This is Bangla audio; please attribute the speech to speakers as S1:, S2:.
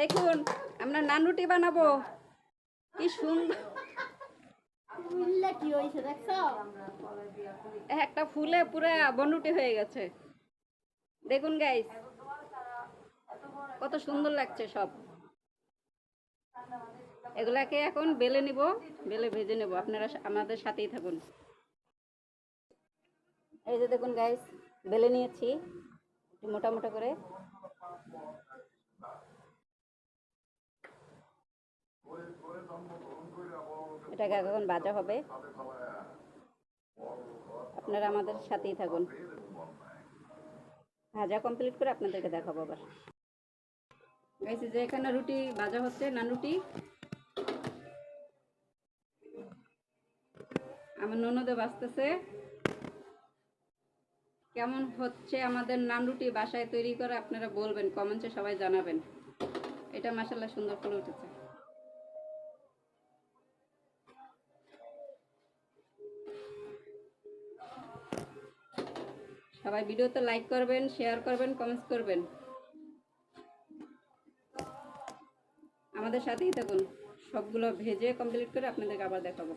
S1: দেখুন, আমরা নান রুটি বানাবো। কি সুন্দর। একটা ফুলে পুরো বনরুটি হয়ে গেছে। দেখুন গাইস কত সুন্দর লাগছে সব। এগুলাকে এখন বেলে নিব, বেলে ভেজে নেব। আপনারা আমাদের সাথেই থাকুন। এই যে দেখুন গাইস বেলে নিয়েছি। মোটা মোটা করে। এটাকে এখন ভাজা হবে। আপনারা আমাদের সাথেই থাকুন। ভাজা কমপ্লিট করে আপনাদেরকে দেখাবো আবার। যে এখানে রুটি ভাজা হচ্ছে, নান রুটি। আমার ননদে বাঁচতেছে। কেমন হচ্ছে আমাদের নান রুটি বাসায় তৈরি করে, আপনারা বলবেন, কমেন্টে সবাই জানাবেন। এটা মাসাল্লাহ সুন্দর করে উঠেছে। সবাই ভিডিওতে লাইক করবেন শেয়ার করবেন কমেন্টস করবেন। আমাদের সাথেই থাকুন। সবগুলো ভেজে কমপ্লিট করে আপনাদেরকে আবার দেখাবো।